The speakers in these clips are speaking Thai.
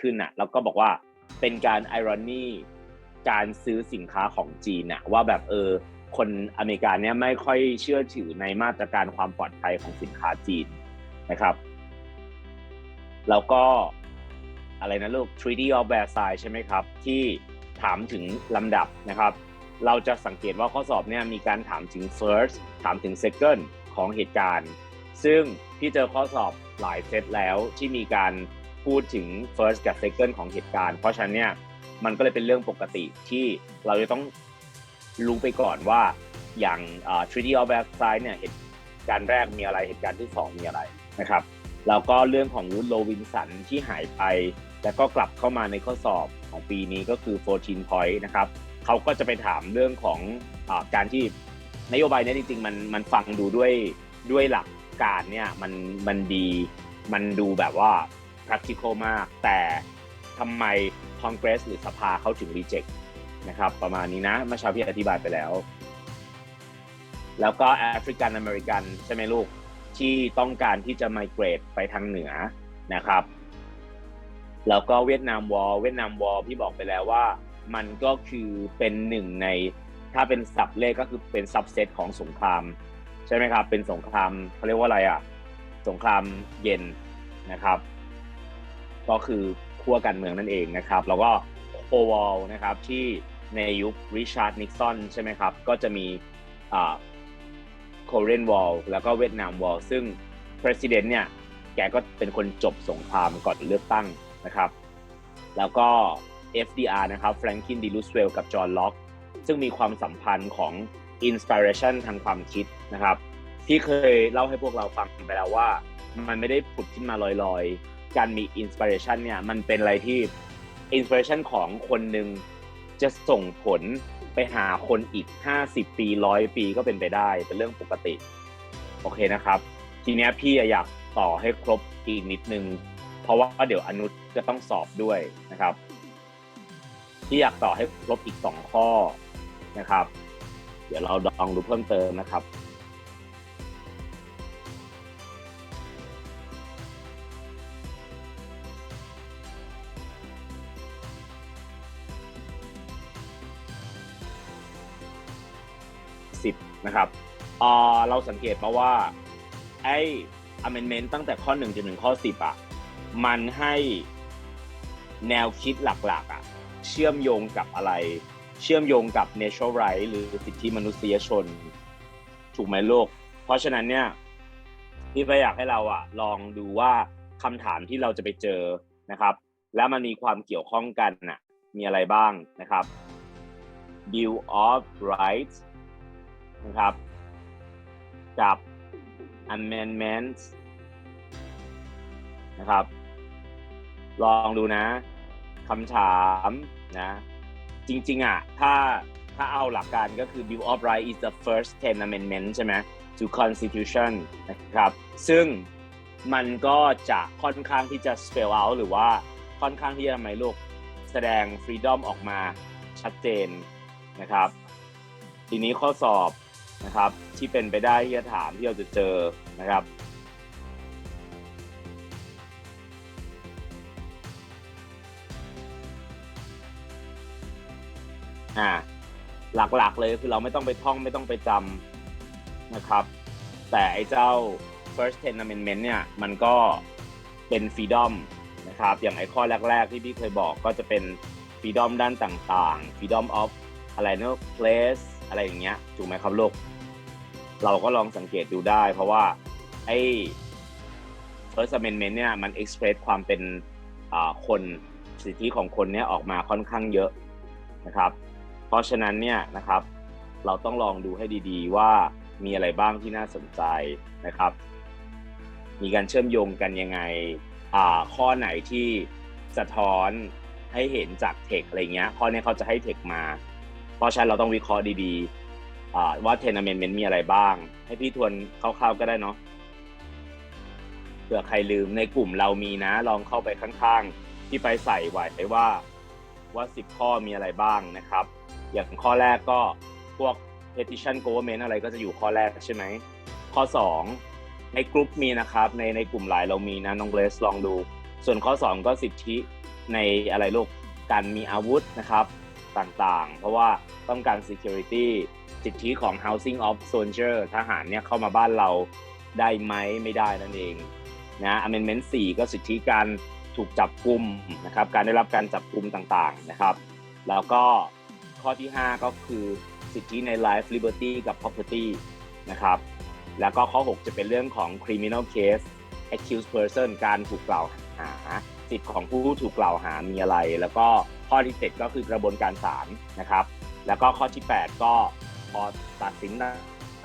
ขึ้นอะแล้วก็บอกว่าเป็นการไอรอนีการซื้อสินค้าของจีนอะว่าแบบเออคนอเมริกาเนี่ยไม่ค่อยเชื่อถือในมาตรการความปลอดภัยของสินค้าจีนนะครับ แล้วก็อะไรนะลูก Treaty of Versailles ใช่ไหมครับ ที่ถามถึงลำดับนะครับ เราจะสังเกตว่าข้อสอบเนี่ยมีการถามถึง first ถามถึง second ของเหตุการณ์ ซึ่งพี่เจอข้อสอบหลายเซตแล้วที่มีการ พูดถึง first กับ second ของเหตุการณ์ เพราะฉะนั้นเนี่ยมันก็เลยเป็นเรื่องปกติที่เราจะต้องรู้ไปก่อนว่าอย่าง Treaty of Versailles เนี่ยเหตุการณ์แรกมีอะไรเหตุการณ์ที่สองมีอะไรนะครับแล้วก็เรื่องของวูดโลวินสันที่หายไป แล้วก็กลับเข้ามาในข้อสอบของปีนี้ก็คือ 14 point นะครับเขาก็จะไปถามเรื่องของอการที่นโยบายเนี้จริงๆมันมันฟังดูด้วยด้วยหลักการเนี่ยมันมันดีมันดูแบบว่า practical มาก แต่ทำไม Congress หรือสภาเขาถึง reject นะครับ ประมาณนี้นะเมื่อเช้าพี่อธิบายไปแล้ว แล้วก็แอฟริกันอเมริกันใช่ไหมลูก ที่ต้องการที่จะไมเกรดไปทางเหนือนะครับ แล้วก็เวียดนามวอลเวียดนามวอลพี่บอกไปแล้วว่า มันก็คือเป็นหนึ่งในถ้าเป็นสับเลขก็คือเป็นซับเซตของสงคราม ใช่ไหมครับ เป็นสงครามเขาเรียกว่าอะไรอะ สงครามเย็นนะครับ ก็คือขั้วการเมืองนั่นเองนะครับ แล้วก็โควอลนะครับที่ในยุคริชาร์ดนิกสันใช่ไหมครับ ก็จะมีโคเรียนวอลแล้วก็เวียดนามวอลซึ่ง President เนี่ยแกก็เป็นคนจบสงครามก่อนเลือกตั้งนะครับ แล้วก็ FDR นะครับ Franklin D. Roosevelt กับ John Locke ซึ่งมีความสัมพันธ์ของ Inspiration ทางความคิดนะครับพี่เคยเล่าให้พวกเราฟังไปแล้วว่า มันไม่ได้ผุดขึ้นมาลอยๆ การมี Inspiration เนี่ยมันเป็นอะไรที่ Inspiration ของคนหนึ่งจะส่งผลไปหาคนอีก 50 ปีร้อยปีก็เป็นไปได้เป็นเรื่องปกติ โอเคนะครับ ทีเนี้ยพี่อยากต่อให้ครบอีกนิดนึง เพราะว่าเดี๋ยวอนุจะต้องสอบด้วยนะครับ พี่อยากต่อให้ครบอีก 2 ข้อนะครับ เดี๋ยวเราลองดูเพิ่มเติมนะครับ สิบนะครับเอ่อเราสังเกตมาว่า ไอ้ amendment ตั้งแต่ข้อ1จนถึงข้อ 10 อะ มันให้แนวคิดหลักๆ อะ เชื่อมโยงกับอะไร เชื่อมโยงกับ natural right หรือสิทธิมนุษยชน ถูกไหมโลก เพราะฉะนั้นเนี่ยพี่ไปอยากให้เราอะ ลองดูว่าคำถามที่เราจะไปเจอนะครับ แล้วมันมีความเกี่ยวข้องกันน่ะมีอะไรบ้างนะครับ Bill of Rights นะครับ กับ amendments นะครับ ลองดูนะคำถามนะ จริง ๆ อะ ถ้าถ้าเอาหลักการก็คือ Bill of Rights is the first 10 amendment ใช่ไหม to constitution นะครับ ซึ่งมันก็จะค่อนข้างที่จะ spell out หรือว่าค่อนข้างที่จะทำไมลูกแสดง freedom ออกมาชัดเจนนะครับ ทีนี้ข้อสอบ นะครับ ที่เป็นไปได้ที่จะถามที่เราจะเจอนะครับอ่าหลักๆเลยคือเราไม่ต้องไปท่องไม่ต้องไปจำนะครับ แต่ไอ้เจ้า first ten amendment เนี่ยมันก็เป็น freedom นะครับ อย่างไอ้ข้อแรก ๆ ที่พี่เคยบอกก็จะเป็น freedom ด้านต่างๆ freedom of อะไรเนอะ place อะไรอย่างเงี้ยถูกไหมครับลูกเราก็ลองสังเกตดูได้ เพราะว่าไอ้ first amendment เนี่ยมัน express ความเป็นคนสิทธิของคนเนี่ยออกมาค่อนข้างเยอะนะครับ เพราะฉะนั้นเนี่ยนะครับ เราต้องลองดูให้ดีๆว่ามีอะไรบ้างที่น่าสนใจนะครับ มีการเชื่อมโยงกันยังไงข้อไหนที่สะท้อนให้เห็นจากเทคอะไรเงี้ยข้อนี้เขาจะให้เทคมา เพราะฉะนั้นเราต้องวิเคราะห์ดีๆว่าเทนเมนต์มีอะไรบ้าง ให้พี่ทวนคร่าวๆก็ได้เนาะเผื่อใครลืมในกลุ่มเรามีนะ ลองเข้าไปข้างๆ ที่ไปใส่ไว้ว่าว่า 10 ข้อมีอะไรบ้างนะครับ อย่างข้อแรกก็พวก petition government อะไรก็จะอยู่ข้อแรกใช่ไหม ข้อ 2 ในกลุ่มมีนะครับ ในในกลุ่มไลน์เรามีนะน้องเกรซลองดู ส่วนข้อ 2 ก็สิทธิในอะไรลูกการมีอาวุธนะครับ ต่างๆ เพราะว่าต้องการ security สิทธิของ housing of soldier ทหารเนี่ยเข้ามาบ้านเราได้ไหมไม่ได้นั่นเองนะ amendment 4 ก็สิทธิการถูกจับกุมนะครับการได้รับการจับกุมต่างๆนะครับ แล้วก็ข้อที่ 5 ก็คือสิทธิใน life liberty กับ property นะครับแล้วก็ข้อ 6 จะเป็นเรื่องของ criminal case accused person การถูกกล่าวหาสิทธิของผู้ถูกกล่าวหามีอะไร แล้วก็ ข้อที่ 7 ก็คือกระบวนการศาลนะครับ แล้วก็ข้อที่ 8 ก็พอตัดสินน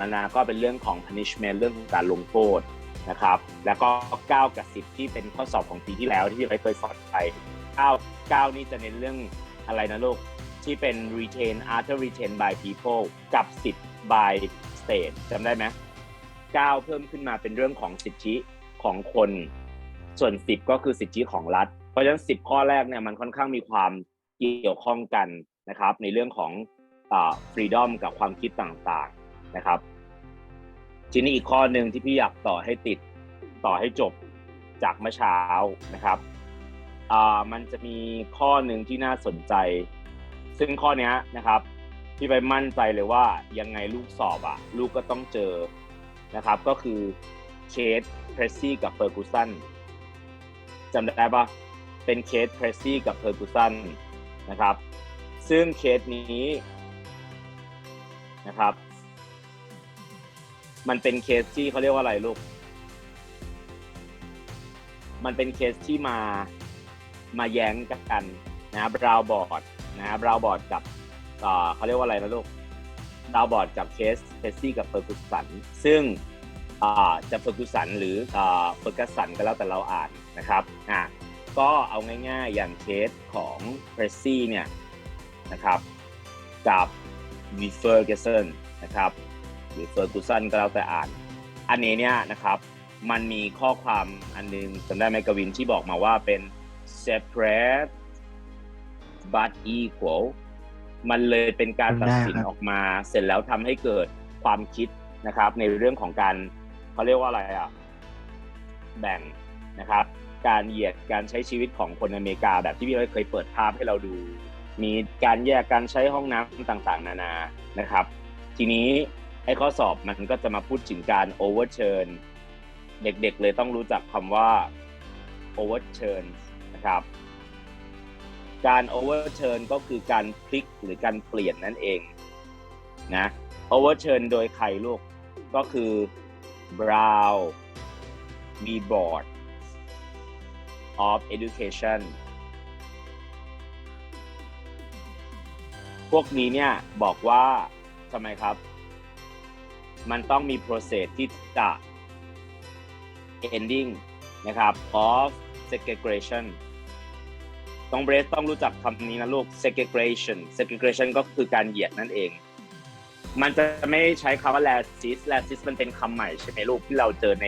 านาก็เป็นเรื่องของ punishment เรื่องของการลงโทษนะครับ แล้วก็ 9 กับ 10 ที่เป็นข้อสอบของปีที่แล้วที่พี่ไปเคยสอนไป 9 9 นี่จะเน้นเรื่องอะไรนะลูกที่เป็น retain after retain by people กับ 10 by state จำได้ไหม9เพิ่มขึ้นมาเป็นเรื่องของสิทธิของคน ส่วน 10 ก็คือสิทธิของรัฐ เพราะฉะนั้น 10 ข้อแรกเนี่ยมันค่อนข้างมีความ เกี่ยวข้องกันนะครับ ในเรื่องของอ่า freedom กับความคิดต่างๆนะครับ ทีนี้อีกข้อหนึ่งที่พี่อยากต่อให้ติดต่อให้จบจากเมื่อเช้านะครับมันจะมีข้อหนึ่งที่น่าสนใจ ซึ่งข้อนี้นะครับพี่ไปมั่นใจเลยว่ายังไงลูกสอบอะลูกก็ต้องเจอนะครับ ก็คือเคสเพรสซี่กับเฟอร์กูสันจำได้ปะเป็นเคสเพรสซี่กับเฟอร์กูสัน นะครับ ซึ่งเคสนี้นะครับ มันเป็นเคสที่เขาเรียกว่าอะไรลูก มันเป็นเคสที่มามาแย้งกันนะบราวบอร์ดนะบราวบอร์ดกับเขาเรียกว่าอะไรนะลูกบราวบอร์ดกับเคสเพสซี่กับเฟอร์กุสันซึ่งจะเฟอร์กุสันหรือเฟอร์กัสสันก็แล้วแต่เราอ่านนะครับอะ ก็เอาง่ายๆ อย่างเคสของเพรสซี่เนี่ยนะครับกับวีเฟอร์เกสันนะครับหรือเฟอร์กูสันก็แล้วแต่อ่าน อันนี้เนี่ยนะครับมันมีข้อความอันนึงจำได้ไหมกวินที่บอกมาว่าเป็น separate but equal มันเลยเป็นการตัดสินจำได้ครับออกมา เสร็จแล้วทำให้เกิดความคิดนะครับ ในเรื่องของการเขาเรียกว่าอะไรอะ แบ่งนะครับ การเหยียดการใช้ชีวิตของคนอเมริกา แบบที่พี่เคยเปิดภาพให้เราดู มีการแยกการใช้ห้องน้ำต่างๆ นานานะครับ ทีนี้ไอ้ข้อสอบมันก็จะมาพูดถึงการ overturn เด็กๆเลยต้องรู้จักคำว่า overturn นะครับการ overturn ก็คือการพลิกหรือการเปลี่ยนนั่นเองนะ overturn โดยใครลูกก็คือ Brown v Board of Education พวกนี้เนี่ยบอกว่าทำไมครับ มันต้องมี process ที่จะ ending นะครับ of segregation ต้องเบรสต้องรู้จักคำนี้นะลูก segregation segregation ก็คือการเหยียดนั่นเอง มันจะไม่ใช้คำว่า racist racist มันเป็นคำใหม่ใช่ไหมลูกที่เราเจอใน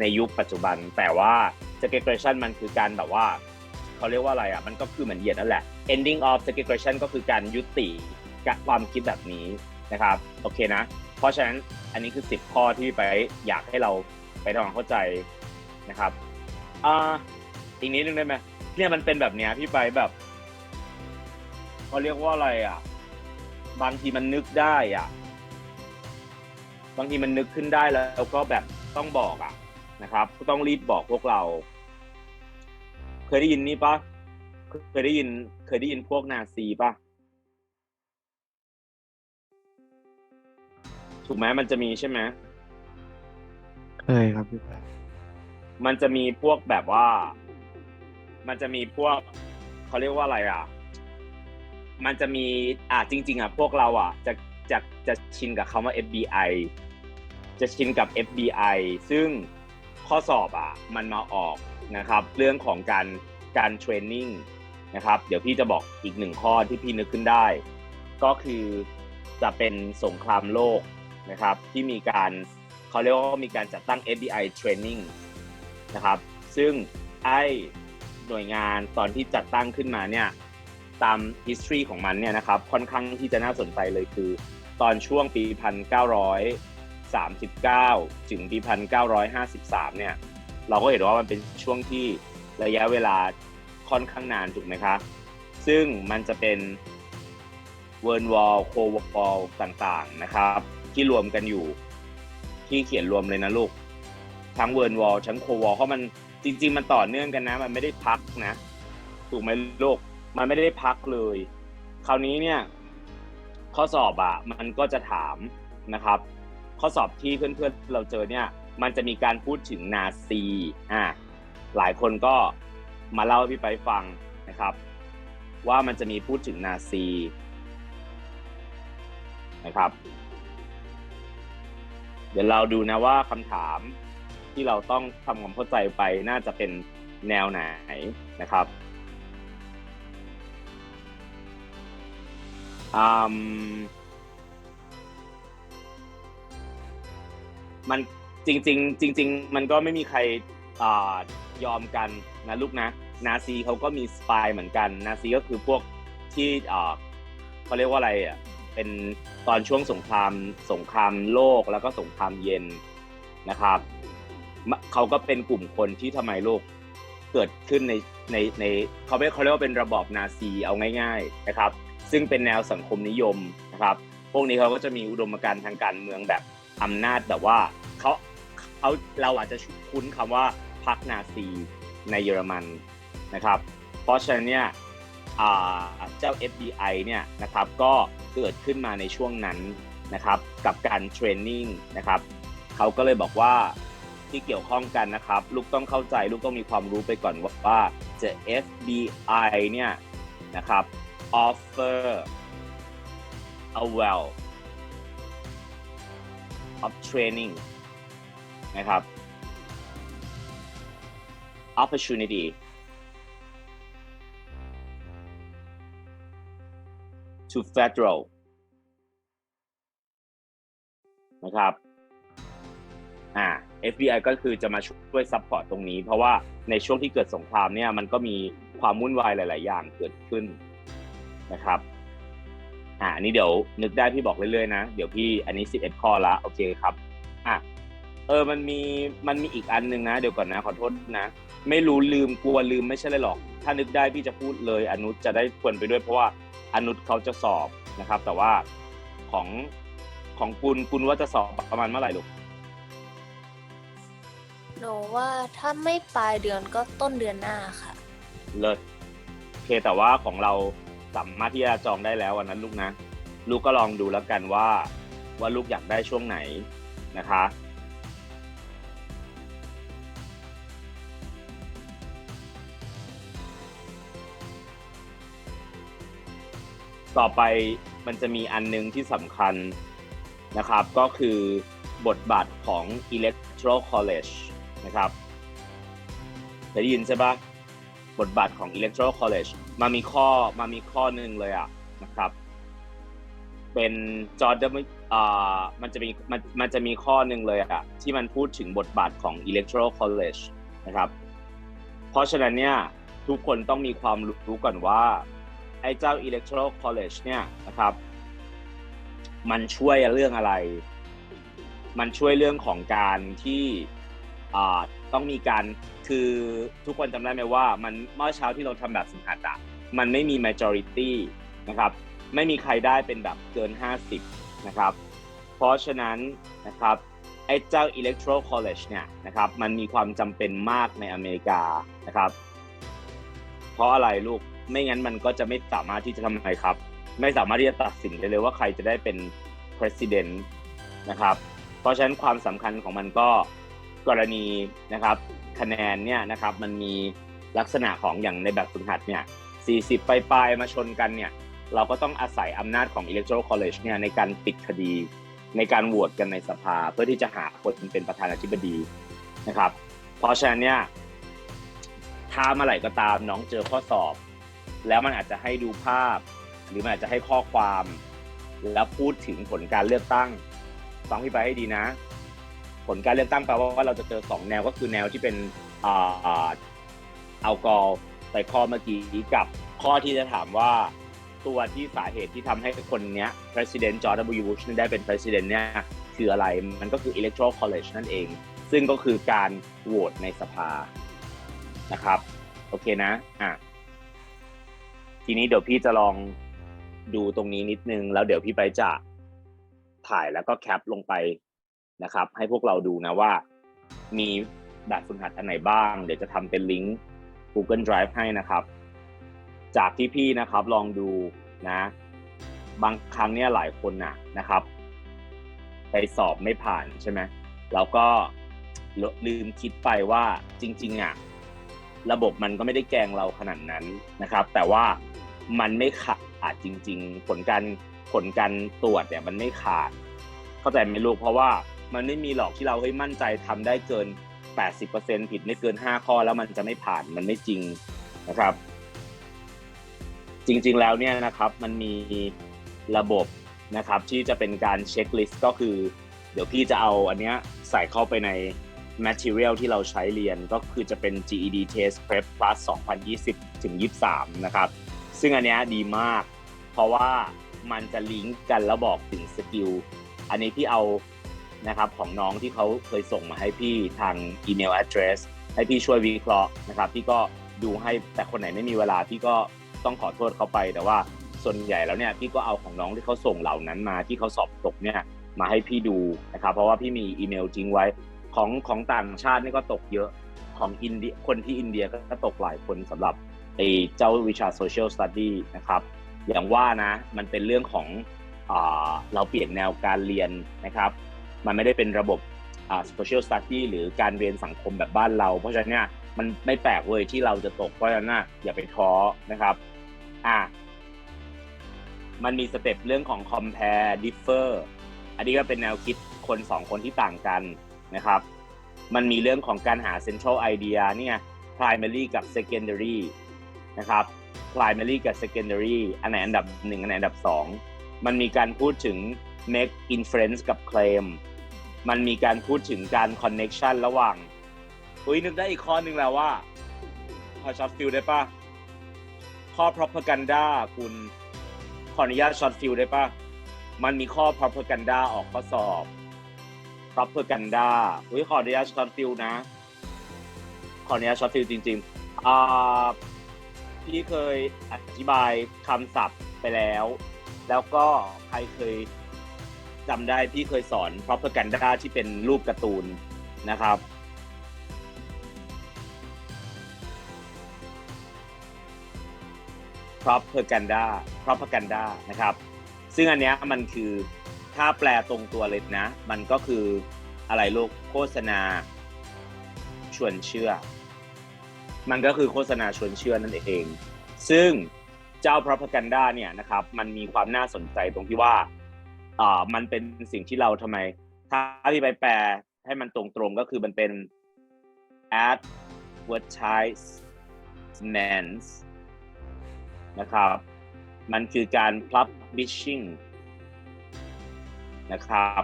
ในยุคปัจจุบัน แต่ว่า segregation มันคือการแบบว่าเขาเรียกว่าอะไรอะมันก็คือเหมือนเหยียดนั่นแหละ ending of segregation ก็คือการยุติความคิดแบบนี้นะครับโอเคนะ เพราะฉะนั้นอันนี้คือ 10 ข้อที่ไปอยากให้เราไปทำความเข้าใจนะครับอ่าอีกนิดนึงได้ไหมเนี่ยมันเป็นแบบเนี้ยพี่ไปแบบเขาเรียกว่าอะไรอะ บางทีมันนึกได้อะ บางทีมันนึกขึ้นได้แล้วก็แบบต้องบอกอะนะครับ ก็ต้องรีบบอกพวกเรา ยได้ยินนี่ปะเคยได้ยิน เคยได้ยินพวกนาซีปะถูกไหมมันจะมีใช่ไหมเคยครับพี่แป๊ะมันจะมีพวกแบบว่า มันจะมีพวกเขาเรียกว่าอะไรอะ มันจะมีอะจริง ๆ อะ พวกเราอะ จะจะจะชินกับคำว่า FBI จะชินกับ FBI ซึ่งข้อสอบอะ มันมาออก นะครับ เรื่องของการการเทรนนิ่งนะครับ เดี๋ยวพี่จะบอกอีกหนึ่งข้อที่พี่นึกขึ้นได้ ก็คือจะเป็นสงครามโลกนะครับ ที่มีการเขาเรียกว่ามีการจัดตั้ง FBI training นะครับ ซึ่งไอ้หน่วยงานตอนที่จัดตั้งขึ้นมาเนี่ยตาม history ของมันเนี่ยนะครับ ค่อนข้างที่จะน่าสนใจเลยคือ ตอนช่วงปี 1939 ถึงปี 1953 เนี่ย เราก็เห็นว่ามันเป็นช่วงที่ระยะเวลาค่อนข้างนานถูกไหมคะ ซึ่งมันจะเป็นเวิร์นวอลโควอลต่างๆนะครับ ที่รวมกันอยู่ที่เขียนรวมเลยนะลูก ทั้งเวิร์นวอลทั้งโควอลเพราะมันจริง ๆ มันต่อเนื่องกันนะ มันไม่ได้พักนะ ถูกไหมลูก มันไม่ได้พักเลย คราวนี้เนี่ย ข้อสอบอะมันก็จะถามนะครับ ข้อสอบที่เพื่อนๆเราเจอเนี่ย มันจะมีการพูดถึงนาซีอ่าหลายคนก็มาเล่าให้พี่ไปฟังนะครับ ว่ามันจะมีพูดถึงนาซีนะครับ เดี๋ยวเราดูนะว่าคำถามที่เราต้องทำความเข้าใจไปน่าจะเป็นแนวไหนนะครับอืมมัน จริง ๆ จริง ๆ มันก็ไม่มีใครอยอมกันนะลูกนะ นาซีเขาก็มีสปายเหมือนกัน นาซีก็คือพวกที่เขาเรียกว่าอะไรอะเป็นตอนช่วงสงครามสงครามโลกแล้วก็สงครามเย็นนะครับเขาก็เป็นกลุ่มคนที่ทำไมโลกเกิดขึ้นในในในเขาไม่เขาเรียกว่าเป็นระบอบนาซีเอาง่าย ๆนะครับ ซึ่งเป็นแนวสังคมนิยมนะครับ พวกนี้เขาก็จะมีอุดมการณ์ทางการเมืองแบบอำนาจแบบว่าเขา เขาเราอาจจะคุ้นคำว่าพรรคนาซีในเยอรมันนะครับ เพราะฉะนั้นเนี่ยเจ้า FBI เนี่ยนะครับก็เกิดขึ้นมาในช่วงนั้นนะครับกับการเทรนนิ่งนะครับเขาก็เลยบอกว่าที่เกี่ยวข้องกันนะครับ ลูกต้องเข้าใจลูกต้องมีความรู้ไปก่อนว่าจะ FBI เนี่ยนะครับ offer a well of training นะครับ opportunity to federal นะครับอ่า FBI ก็คือจะมาช่วยซัพพอร์ตตรงนี้ เพราะว่าในช่วงที่เกิดสงครามเนี่ยมันก็มีความวุ่นวายหลาย ๆ อย่างเกิดขึ้นนะครับอ่าอันนี้เดี๋ยวนึกได้พี่บอกเรื่อย ๆ นะ เดี๋ยวพี่อันนี้ 11 ข้อละโอเคครับ เออมันมีมันมีอีกอันหนึ่งนะ เดี๋ยวก่อนนะ ขอโทษนะ ไม่รู้ลืมกลัวลืมไม่ใช่เลยหรอก ถ้านึกได้พี่จะพูดเลย อนุจะได้ควรไปด้วยเพราะว่าอนุเขาจะสอบนะครับ แต่ว่าของของคุณคุณว่าจะสอบประมาณเมื่อไหร่ลูกหนูว่าถ้าไม่ปลายเดือนก็ต้นเดือนหน้าค่ะ เลิศโอเคแต่ว่าของเราสามารถที่จะจองได้แล้ววันนั้นลูกนะ ลูกก็ลองดูแล้วกันว่า ว่าลูกอยากได้ช่วงไหนนะคะ ต่อไปมันจะมีอันนึงที่สำคัญนะครับ ก็คือบทบาทของ electoral college นะครับเคยได้ยินใช่ปะบทบาทของ electoral college มามีข้อมามีข้อหนึ่งเลยอะนะครับ เป็นจอร์ดอ่ามันจะมีมันมันจะมีข้อหนึ่งเลยอะที่มันพูดถึงบทบาทของ electoral college นะครับ เพราะฉะนั้นเนี่ยทุกคนต้องมีความรู้ก่อนว่า ไอ้เจ้า electoral college เนี่ยนะครับ มันช่วยเรื่องอะไร มันช่วยเรื่องของการที่ต้องมีการคือทุกคนจำได้ไหมว่า มันเมื่อเช้าที่เราทำแบบสัมผัสอะมันไม่มี majority นะครับ ไม่มีใครได้เป็นแบบเกิน 50 นะครับ เพราะฉะนั้นนะครับไอ้เจ้า electoral college เนี่ยนะครับ มันมีความจำเป็นมากในอเมริกานะครับ เพราะอะไรลูก ไม่งั้นมันก็จะไม่สามารถที่จะทำอะไรครับ ไม่สามารถที่จะตัดสินได้เลยว่าใครจะได้เป็น president นะครับ เพราะฉะนั้นความสำคัญของมันก็กรณีนะครับคะแนนเนี่ยนะครับมันมีลักษณะของอย่างในแบบฝึกหัดเนี่ย40 ปลายๆมาชนกันเนี่ยเราก็ต้องอาศัยอำนาจของ electoral college เนี่ยในการปิดคดี ในการโหวตกันในสภา เพื่อที่จะหาคนเป็นประธานาธิบดีนะครับ เพราะฉะนั้นเนี่ยถ้าเมื่อไหร่ก็ตามน้องเจอข้อสอบ แล้วมันอาจจะให้ดูภาพ หรือมันอาจจะให้ข้อความ แล้วพูดถึงผลการเลือกตั้งฟังพี่ไปให้ดีนะ ผลการเลือกตั้งแปลว่าเราจะเจอสองแนวก็คือแนวที่เป็นอ่าเอากอลใส่ข้อเมื่อกี้กับข้อที่จะถามว่าตัวที่สาเหตุที่ทำให้คนเนี้ย President George W. Bush ได้เป็น President เนี่ยคืออะไร มันก็คือ Electoral College นั่นเอง ซึ่งก็คือการโหวตในสภา นะครับ โอเคนะ อะ ทีนี้เดี๋ยวพี่จะลองดูตรงนี้นิดนึง แล้วเดี๋ยวพี่ไปจะถ่ายแล้วก็แคปลงไปนะครับ ให้พวกเราดูนะว่า มีแบบฝึกหัดอันไหนบ้าง เดี๋ยวจะทำเป็นลิงก์ Google Drive ให้นะครับ จากที่พี่นะครับลองดูนะ บางครั้งเนี่ยหลายคนน่ะนะครับ ไปสอบไม่ผ่านใช่ไหมแล้วก็ลืมคิดไปว่าจริง ๆอะระบบมันก็ไม่ได้แกงเราขนาดนั้นนะครับ แต่ว่า มันไม่ขาดจริง ๆ ผลการผลการตรวจเนี่ยมันไม่ขาด เข้าใจไหมลูกเพราะว่ามันไม่มีหรอกที่เราเฮ้ยมั่นใจทำได้เกิน 80%ผิดไม่เกิน 5 ข้อแล้วมันจะไม่ผ่านมันไม่จริงนะครับ จริงๆแล้วเนี่ยนะครับมันมีระบบนะครับที่จะเป็นการเช็คลิสต์ก็คือ เดี๋ยวพี่จะเอาอันเนี้ยใส่เข้าไปใน material ที่เราใช้เรียนก็คือจะเป็น GED Test Prep Plus 2020ถึง23 นะครับ ซึ่งอันเนี้ยดีมาก เพราะว่ามันจะลิงก์กันแล้วบอกถึงสกิล อันนี้พี่เอานะครับของน้องที่เขาเคยส่งมาให้พี่ทางอีเมล address ให้พี่ช่วยวิเคราะห์นะครับ พี่ก็ดูให้แต่คนไหนไม่มีเวลาพี่ก็ต้องขอโทษเขาไป แต่ว่าส่วนใหญ่แล้วเนี่ยพี่ก็เอาของน้องที่เขาส่งเหล่านั้นมาที่เขาสอบตกเนี่ยมาให้พี่ดูนะครับ เพราะว่าพี่มีอีเมลทิ้งไว้ของของต่างชาตินี่ก็ตกเยอะของอินเดียคนที่อินเดียก็ตกหลายคนสำหรับ ไอ้เจ้าวิชา social study นะครับ อย่างว่านะมันเป็นเรื่องของอเราเปลี่ยนแนวการเรียนนะครับ มันไม่ได้เป็นระบบอ่า social study หรือการเรียนสังคมแบบบ้านเรา เพราะฉะนั้นเนี่ยมันไม่แปลกเลยที่เราจะตกเพราะฉะนั้นนะอย่าไปท้อนะครับอะมันมีสเต็ปเรื่องของ compare differ อันนี้ก็เป็นแนวคิดคนสองคนที่ต่างกันนะครับ มันมีเรื่องของการหา central idea เนี่ย primary กับ secondary นะครับ primary กับ secondary อันไหนอันดับหนึ่งอันไหนอันดับสองมันมีการพูดถึง make inference กับ claim มันมีการพูดถึงการ connection ระหว่างอุ้ยนึกได้อีกข้อนึงแล้วว่าพอช็อตฟิลได้ปะข้อ propaganda คุณขออนุญาตช็อตฟิลได้ปะมันมีข้อ propaganda ออกข้อสอบ propaganda อุ้ยขออนุญาตช็อตฟิลนะ ขออนุญาตช็อตฟิลจริงๆอ่า พี่เคยอธิบายคำศัพท์ไปแล้ว แล้วก็ใครเคยจำได้พี่เคยสอน propaganda ที่เป็นรูปการ์ตูนนะครับ propaganda propaganda นะครับ ซึ่งอันเนี้ยมันคือถ้าแปลตรงตัวเลยนะ มันก็คืออะไรลูกโฆษณาชวนเชื่อ มันก็คือโฆษณาชวนเชื่อนั่นเอง ซึ่งเจ้า propaganda เนี่ยนะครับมันมีความน่าสนใจตรงที่ว่าอ่ามันเป็นสิ่งที่เราทำไม ถ้าที่ไปแปลให้มันตรงๆก็คือมันเป็น advertisements นะครับ มันคือการ publishing นะครับ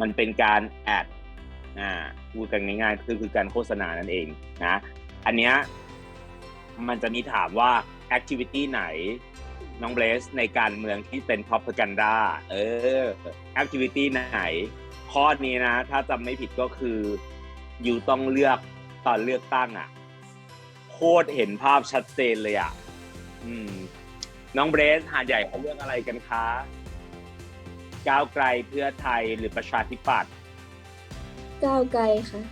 มันเป็นการ ad อ่าพูดกันง่ายๆคือคือการโฆษณานั่นเองนะ อันเนี้ยมันจะมีถามว่า activity ไหนน้องเบสในการเมืองที่เป็น propaganda เออ activity ไหน ข้อนี้นะ ถ้าจำไม่ผิดก็คือยูต้องเลือกตอนเลือกตั้งอะ โคตรเห็นภาพชัดเจนเลยอะ อืม น้องเบสหาดใหญ่เขาเลือกอะไรกันคะก้าวไกลเพื่อไทยหรือประชาธิปัตย์ก้าวไกลค่ะ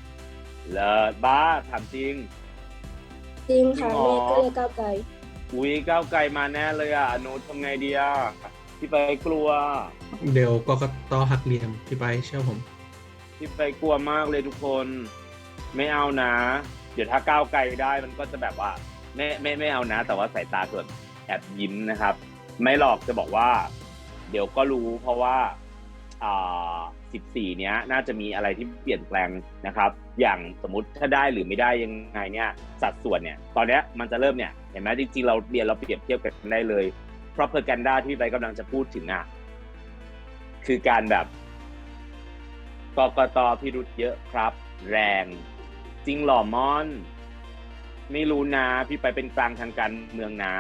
เลิศบ้าถามจริง จริงค่ะจริงเหรอแม่ก็เรียกก้าวไกลอุ้ยก้าวไกลมาแน่เลยอะอนุทำไงดีอะพี่ไปกลัว เดี๋ยวกกตหักเหลี่ยมพี่ไปเชื่อผม พี่ไปกลัวมากเลยทุกคน ไม่เอานะ เดี๋ยวถ้าก้าวไกลได้มันก็จะแบบว่า ไม่ไม่ไม่เอานะ แต่ว่าสายตาแบบแอบยิ้มนะครับ ไม่หรอกจะบอกว่า เดี๋ยวก็รู้เพราะว่าอ่า 14 เนี้ยน่าจะมีอะไรที่เปลี่ยนแปลงนะครับ อย่างสมมติถ้าได้หรือไม่ได้ยังไงเนี่ยสัดส่วนเนี่ยตอนเนี้ยมันจะเริ่มเนี่ยเห็นไหมจริงๆเราเรียนเราเปรียบเทียบกันได้เลย propaganda ที่ไปกำลังจะพูดถึงอะคือการแบบกกตพิรุษเยอะครับ แรง จริงเหรอมอน ไม่รู้นะพี่ไปเป็นกลางทางการเมืองนะ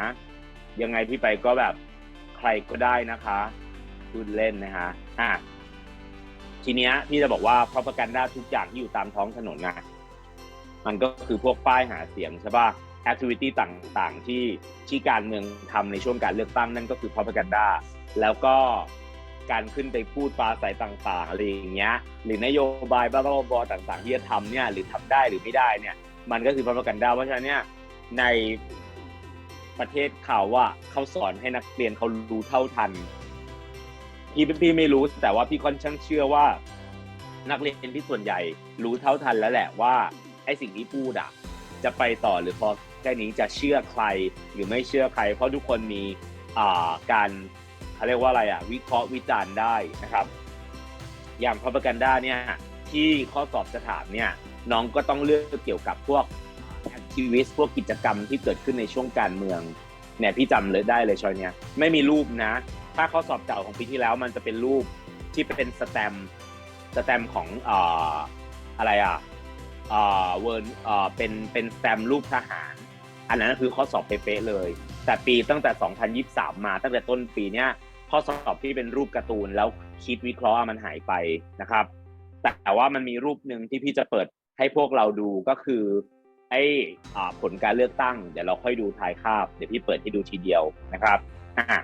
ยังไงพี่ไปก็แบบใครก็ได้นะคะพูดเล่นนะคะอะ ทีเนี้ยพี่จะบอกว่า propaganda ทุกอย่างที่อยู่ตามท้องถนนนะมันก็คือพวกป้ายหาเสียงใช่ป่ะแอคทิวิตี้ต่างๆ ที่ที่การเมืองทำในช่วงการเลือกตั้งนั่นก็คือ propaganda แล้วก็การขึ้นไปพูดปราศัยต่างๆอะไรอย่างเงี้ย หรือนโยบายบ้าๆบอๆต่างๆ ที่จะทำเนี่ยหรือทำได้หรือไม่ได้เนี่ย มันก็คือ propaganda เพราะฉะนั้นเนี่ยในประเทศเขาว่าเขาสอนให้นักเรียนเขารู้เท่าทัน พี่พี่ไม่รู้แต่ว่าพี่ค่อนข้างเชื่อว่า นักเรียนที่ส่วนใหญ่ รู้เท่าทันแล้วแหละว่าไอสิ่งที่พูดอะจะไปต่อหรือพอแค่นี้จะเชื่อใครหรือไม่เชื่อใคร เพราะทุกคนมีอ่าการเขาเรียกว่าอะไรอะวิเคราะห์วิจารณ์ได้นะครับ อย่าง propaganda เนี่ยที่ข้อสอบจะถามเนี่ยน้องก็ต้องเลือกเกี่ยวกับพวก activist พวกกิจกรรมที่เกิดขึ้นในช่วงการเมืองเนี่ยพี่จำเลยได้เลยชอยเนี้ยไม่มีรูปนะ ถ้าข้อสอบเก่าของปีที่แล้วมันจะเป็นรูปที่เป็นสแตมสแตมของอ่าอะไรอะอ่าเวิร์นอ่าเป็นเป็นสแตมรูปทหาร อันนั้นคือข้อสอบเป๊ะๆเลย แต่ปีตั้งแต่ 2023 มาตั้งแต่ต้นปีเนี้ยข้อสอบที่เป็นรูปการ์ตูนแล้วคิดวิเคราะห์มันหายไปนะครับ แต่ว่ามันมีรูปหนึ่งที่พี่จะเปิดให้พวกเราดูก็คือไอ้ผลการเลือกตั้ง เดี๋ยวเราค่อยดูทายคาบเดี๋ยวพี่เปิดให้ดูทีเดียวนะครับอะ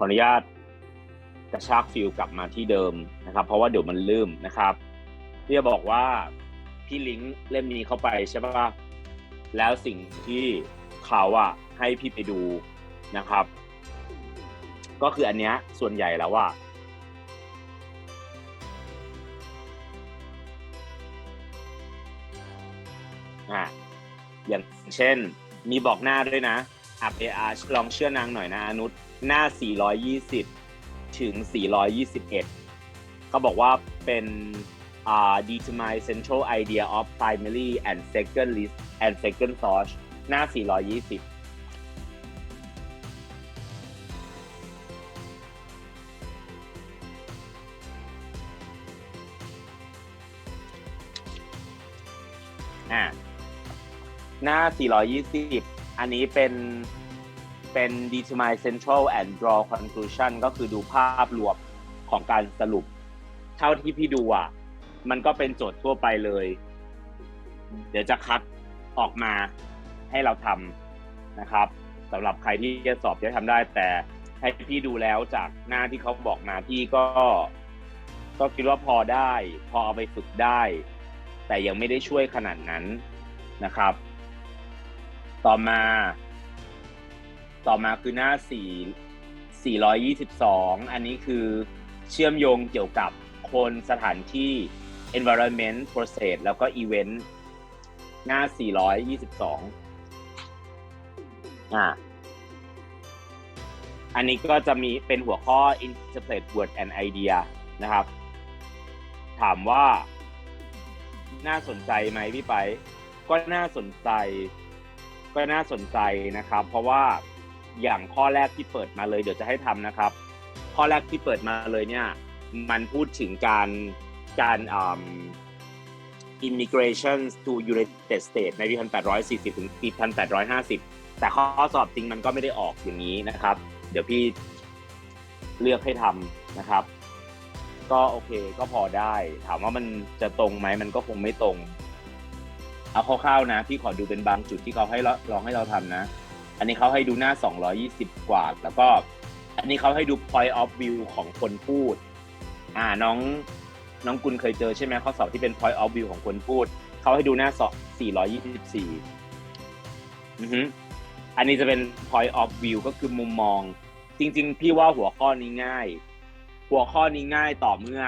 ขออนุญาตกระชากฟิลกลับมาที่เดิมนะครับ เพราะว่าเดี๋ยวมันลืมนะครับพี่จะบอกว่าพี่ลิงก์เล่มนี้เข้าไปใช่ปะแล้วสิ่งที่เขาอะให้พี่ไปดูนะครับ ก็คืออันเนี้ยส่วนใหญ่แล้วว่าอะอย่างเช่น มีบอกหน้าด้วยนะอัพเออาลองเชื่อนางหน่อยนะอนุษ หน้า 420 ถึง 421 เขาบอกว่าเป็นอ่า determine central idea of primary and second list and second source หน้า 420 อะหน้า 420 อันนี้เป็น เป็น determine central and draw conclusion ก็คือดูภาพรวมของการสรุป เท่าที่พี่ดูอะ มันก็เป็นโจทย์ทั่วไปเลย เดี๋ยวจะคัดออกมาให้เราทำนะครับสำหรับใครที่จะสอบจะทำได้ แต่ให้พี่ดูแล้วจากหน้าที่เขาบอกมาพี่ก็ ก็คิดว่าพอได้ พอเอาไปฝึกได้ แต่ยังไม่ได้ช่วยขนาดนั้นนะครับ ต่อมา ต่อมาคือหน้า 4 422 อันนี้คือเชื่อมโยงเกี่ยวกับคนสถานที่ environment process แล้วก็ event หน้า 422 อ่าอันนี้ก็จะมีเป็นหัวข้อ interpret word and idea นะครับ ถามว่า น่าสนใจไหมพี่ไป ก็น่าสนใจ ก็น่าสนใจนะครับ เพราะว่า อย่างข้อแรกที่เปิดมาเลยเดี๋ยวจะให้ทำนะครับ ข้อแรกที่เปิดมาเลยเนี่ย มันพูดถึงการการอ่า immigration to United States ในปี 1840 ถึงปี 1850 แต่ข้อสอบจริงมันก็ไม่ได้ออกอย่างนี้นะครับ เดี๋ยวพี่เลือกให้ทำนะครับ ก็โอเคก็พอได้ ถามว่ามันจะตรงไหมมันก็คงไม่ตรง เอาคร่าวๆนะ พี่ขอดูเป็นบางจุดที่เขาให้เราลองให้เราทำนะ อันนี้เขาให้ดูหน้า 220 กว่า แล้วก็ อันนี้เขาให้ดู point of view ของคนพูด อ่าน้องน้องกุลเคยเจอใช่ไหมข้อสอบที่เป็น point of view ของคนพูด เขาให้ดูหน้าสอบ424อือฮึอันนี้จะเป็น point of view ก็คือมุมมอง จริง ๆ พี่ว่าหัวข้อนี้ง่าย หัวข้อนี้ง่ายต่อเมื่อ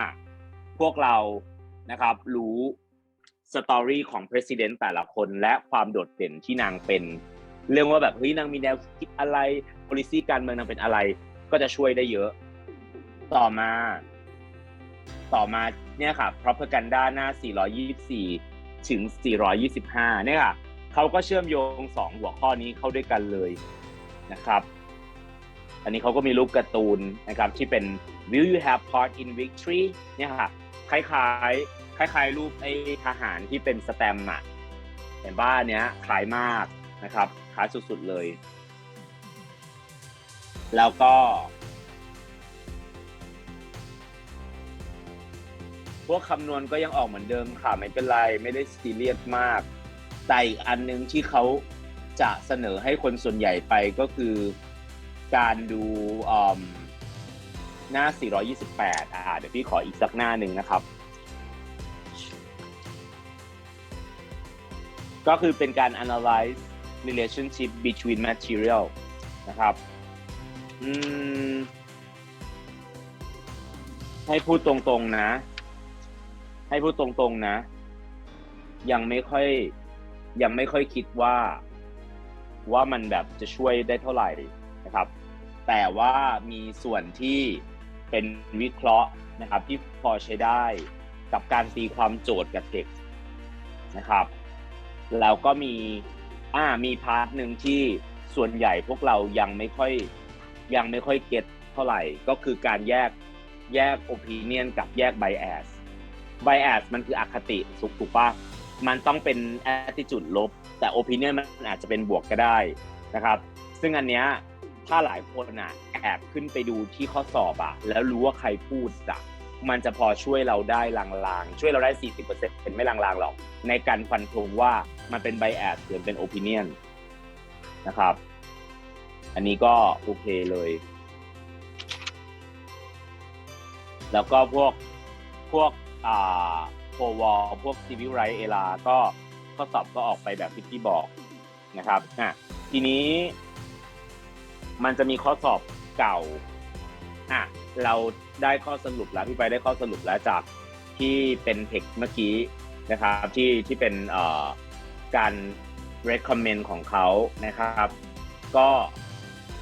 พวกเรานะครับ รู้สตอรี่ของ president แต่ละคนและความโดดเด่นที่นางเป็น เรื่องว่าแบบเฮ้ยนางมีแนวคิดอะไร policy การเมืองนางเป็นอะไร ก็จะช่วยได้เยอะ ต่อมา ต่อมาเนี่ยค่ะ propaganda หน้า 424 ถึง 425 เนี่ยค่ะเขาก็เชื่อมโยงสองหัวข้อนี้เข้าด้วยกันเลยนะครับอันนี้เขาก็มีรูปการ์ตูนนะครับที่เป็น will you have part in victory เนี่ยค่ะคล้ายๆคล้ายๆรูปไอ้ทหารที่เป็นสแตมป์อะเห็นบ้านเนี้ยคล้ายมากนะครับ คล้ายสุดๆเลย แล้วก็ พวกคำนวณก็ยังออกเหมือนเดิมค่ะ ไม่เป็นไร ไม่ได้ซีเรียสมาก แต่อีกอันหนึงที่เขาจะเสนอให้คนส่วนใหญ่ไปก็คือการดูอืมหน้า 428 อ่า เดี๋ยวพี่ขออีกสักหน้าหนึ่งนะครับ ก็คือเป็นการ analyze relationship between material นะครับให้พูดตรงๆนะ ให้พูดตรงๆนะ ยังไม่ค่อยยังไม่ค่อยคิดว่า ว่ามันแบบจะช่วยได้เท่าไหร่นะครับ แต่ว่ามีส่วนที่เป็นวิเคราะห์นะครับ ที่พอใช้ได้กับการตีความโจทย์กับเท็กนะครับ แล้วก็มี อ่ามีพาร์ทหนึ่งที่ส่วนใหญ่พวกเรายังไม่ค่อยยังไม่ค่อยเก็ตเท่าไหร่ ก็คือการแยกแยก opinion กับแยก bias bias มันคืออคติสุกถูกปะมันต้องเป็น attitude ลบ แต่ opinion มันอาจจะเป็นบวกก็ได้นะครับ ซึ่งอันเนี้ยถ้าหลายคนอะแอบขึ้นไปดูที่ข้อสอบอะ แล้วรู้ว่าใครพูดอะ มันจะพอช่วยเราได้ลางๆ ช่วยเราได้ 40%เป็นไม่ลางๆหรอก ในการฟันธงว่ามันเป็น bias หรือเป็น opinion นะครับ อันนี้ก็โอเคเลย แล้วก็พวกพวกอ่าโควอลพวกซีวิลไรเอลาก็ข้อสอบก็ออกไปแบบที่พี่บอกนะครับอะทีนี้ มันจะมีข้อสอบเก่าอะเรา ได้ข้อสรุปแล้วพี่ไปได้ข้อสรุปแล้วจากที่เป็นเทคเมื่อกี้นะครับที่ที่เป็นการ recommend ของเขานะครับ ก็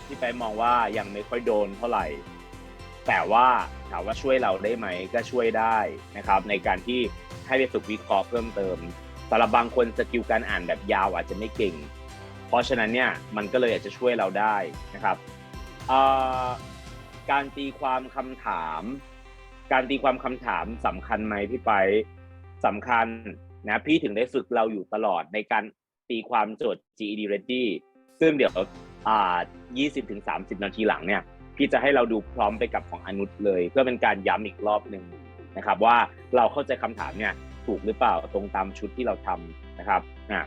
พี่ไปมองว่ายังไม่ค่อยโดนเท่าไหร่ แต่ว่าถามว่าช่วยเราได้ไหมก็ช่วยได้นะครับ ในการที่ให้ไปฝึกวิเคราะห์เพิ่มเติมสำหรับบางคนสกิลการอ่านแบบยาวอาจจะไม่เก่ง เพราะฉะนั้นเนี่ยมันก็เลยอาจจะช่วยเราได้นะครับอ่อ การตีความคำถาม การตีความคำถามสำคัญไหมพี่ไปสำคัญนะพี่ถึงได้ฝึกเราอยู่ตลอดในการตีความโจทย์ GED ready ซึ่งเดี๋ยวอ่า20-30 นาทีหลังเนี่ย พี่จะให้เราดูพร้อมไปกับของอนุชเลย เพื่อเป็นการย้ำอีกรอบหนึ่งนะครับ ว่าเราเข้าใจคำถามเนี่ยถูกหรือเปล่าตรงตามชุดที่เราทำนะครับอะ